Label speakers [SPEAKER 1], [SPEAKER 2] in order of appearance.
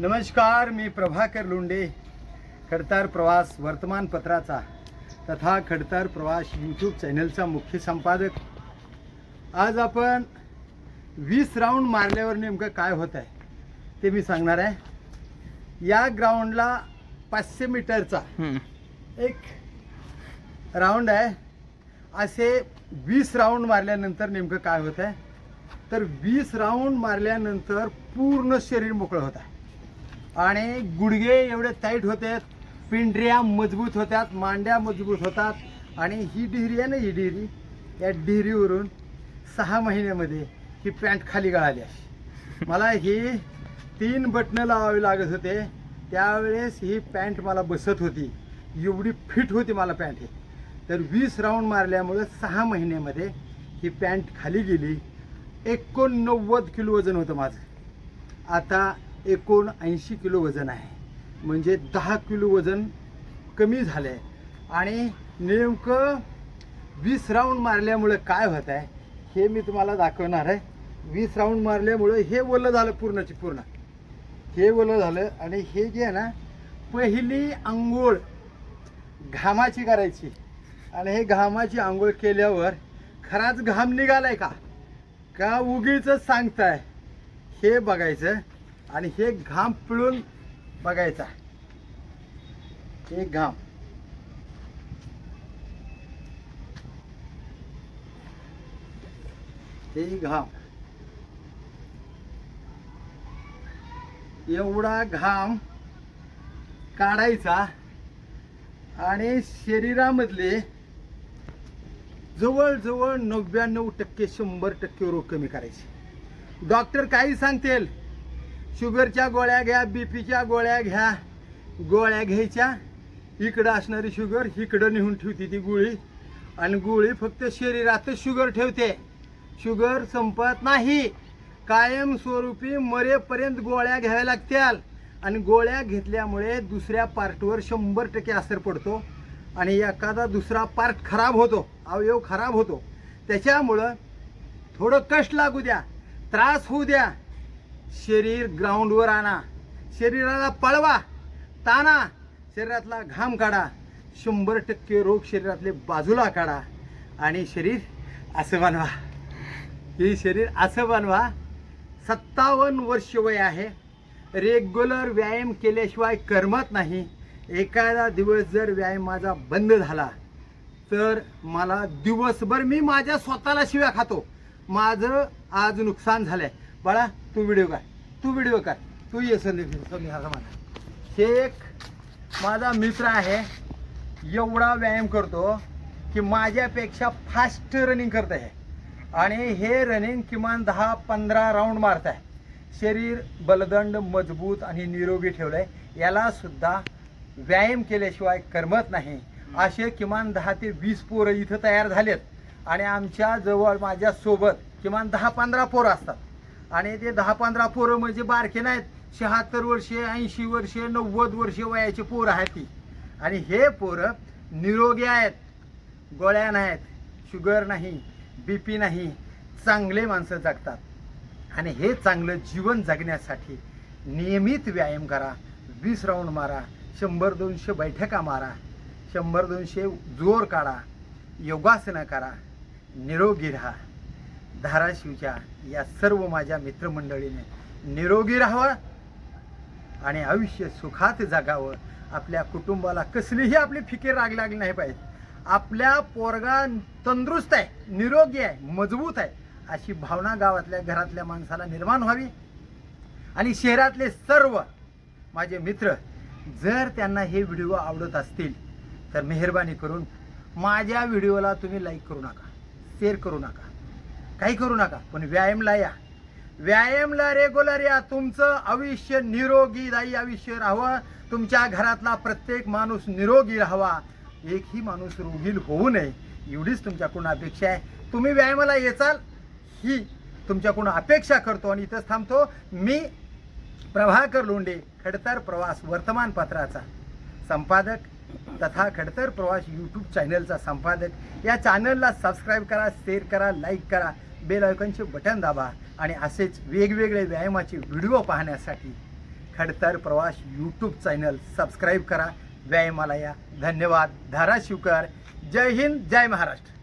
[SPEAKER 1] नमस्कार मी प्रभाकर लोंडे खडतार प्रवास वर्तमानपत्राचा तथा खडतार प्रवास यूट्यूब चॅनलचा मुख्य संपादक. आज आपण वीस राऊंड मारल्यावर नेमकं काय होत आहे ते मी सांगणार आहे. या ग्राउंडला पाचशे मीटरचा एक राऊंड आहे. असे वीस राऊंड मारल्यानंतर नेमकं काय होत आहे तर वीस राऊंड मारल्यानंतर पूर्ण शरीर मोकळं होत आहे आणि गुडघे एवढे टाईट होतात पिंढऱ्या मजबूत होतात मांड्या मजबूत होतात. आणि ही डिहरी आहे ना ही डिहरी? या डिहरीवरून सहा महिन्यामध्ये ही पॅन्ट खाली गळाली आहे मला ही तीन बटणं लावावी लागत होते. त्यावेळेस ही पॅन्ट मला बसत होती. एवढी फिट होती मला पॅन्ट ही. तर वीस राऊंड मारल्यामुळं सहा महिन्यामध्ये ही पॅन्ट खाली गेली. एकोणनव्वद किलो वजन होतं माझं. आता एकोणऐंशी किलो वजन आहे. म्हणजे दहा किलो वजन कमी झालं आहे आणि नेमकं वीस राऊंड मारल्यामुळं काय होत आहे हे मी तुम्हाला दाखवणार आहे. वीस राऊंड मारल्यामुळं हे ओलं झालं पूर्णची पूर्ण. हे ओलं झालं आणि हे जे आहे ना पहिली आंघोळ घामाची करायची. आणि हे घामाची आंघोळ केल्यावर खराच घाम निघालाय का? का उगीच सांगताय? हे बघायचं. आणि हे घाम पिळून बघायचा. हे घाम. हे घाम. एवढा घाम काढायचा आणि शरीरामधले जवळजवळ नव्याण्णव टक्के शंभर टक्के रोग कमी करायचे. डॉक्टर काही सांगतील? शुगरच्या गोळ्या घ्या बीपीच्या गोळ्या घ्या. गोळ्या घ्यायच्या. इकडं असणारी शुगर इकडं नेऊन ठेवते ती गोळी. आणि गोळी फक्त शरीरातच शुगर ठेवते. शुगर संपत नाही. कायमस्वरूपी मरेपर्यंत गोळ्या घ्याव्या लागतील आणि गोळ्या घेतल्यामुळे दुसऱ्या पार्टवर शंभर टक्के असर पडतो. आणि एखादा दुसरा पार्ट खराब होतो अवयव खराब होतो. त्याच्यामुळं थोडं कष्ट लागू द्या त्रास होऊ द्या. शरीर ग्राउंडवर आणा. शरीराला पळवा ताना शरीरातला घाम काढा. शंभर टक्के रोग शरीरातले बाजूला काढा आणि शरीर असं बनवा. हे शरीर असं बनवा. सत्तावन्न वर्ष वय आहे. रेग्युलर व्यायाम केल्याशिवाय करमत नाही. एखादा दिवस जर व्यायाम माझा बंद झाला तर मला दिवसभर मी माझ्या स्वतःला शिव्या खातो. माझं आज नुकसान झालं आहे बाळा तू व्हिडिओ काय? तू व्हिडिओ काय तू ये संधी हा मला हे एक माझा मित्र आहे. एवढा व्यायाम करतो की माझ्यापेक्षा फास्ट रनिंग करत आहे आणि हे रनिंग किमान दहा पंधरा राऊंड मारत आहे शरीर बलदंड मजबूत आणि निरोगी ठेवलं आहे यालासुद्धा व्यायाम केल्याशिवाय करमत नाही. असे किमान दहा ते वीस पोरं इथं तयार झालेत. आणि आमच्या जवळ किमान दहा पंधरा पोरं असतात. आणि ते दहा पंधरा पोरं म्हणजे बारके नाहीत. शहात्तर वर्षे ऐंशी वर्षे नव्वद वर्षे वयाचे पोरं आहेत ती. आणि हे पोरं निरोगी आहेत. गोळ्या नाहीत. शुगर नाही. बी पी नाही. चांगले माणसं जगतात. आणि हे चांगलं जीवन जगण्यासाठी नियमित व्यायाम करा. वीस राऊंड मारा. शंभर दोनशे बैठका मारा. शंभर दोनशे जोर काढा. योगासनं करा. निरोगी राहा. धाराशिवच्या या सर्व माझ्या मित्रमंडळीने निरोगी राहावं आणि आयुष्य सुखात जगावं. आपल्या कुटुंबाला कसलीही आपली फिकीर राग लागली नाही पाहिजे. आपल्या पोरगा तंदुरुस्त आहे निरोगी आहे मजबूत आहे अशी भावना गावातल्या घरातल्या माणसाला निर्माण व्हावी. आणि शहरातले सर्व माझे मित्र जर त्यांना हे व्हिडिओ आवडत असतील तर मेहरबानी करून माझ्या व्हिडिओला तुम्ही लाईक करू नका शेअर करू नका. काही करू नका पण व्यायामला या. व्यायामला रेग्युलर या. तुमचं आयुष्य निरोगीदायी आयुष्य राहावं. तुमच्या घरातला प्रत्येक माणूस निरोगी राहावा. एकही माणूस रोगील होऊ नये एवढीच तुमच्याकडून अपेक्षा आहे. तुम्ही व्यायामाला येचाल ही तुमच्याकडून अपेक्षा करतो आणि इथंच थांबतो. मी प्रभाकर लोंडे खडतर प्रवास वर्तमानपत्राचा संपादक तथा खडतर प्रवास यूट्यूब चॅनलचा संपादक. या चॅनलला सबस्क्राईब करा शेअर करा लाईक करा. बेल आयकॉनचे बटन दाबा आणि असेच वेगवेगळे व्यायामाचे व्हिडिओ पाहण्यासाठी खडतर प्रवास यूट्यूब चॅनल सबस्क्राईब करा. व्यायामाला या धन्यवाद. धाराशिवकर. जय हिंद. जय महाराष्ट्र.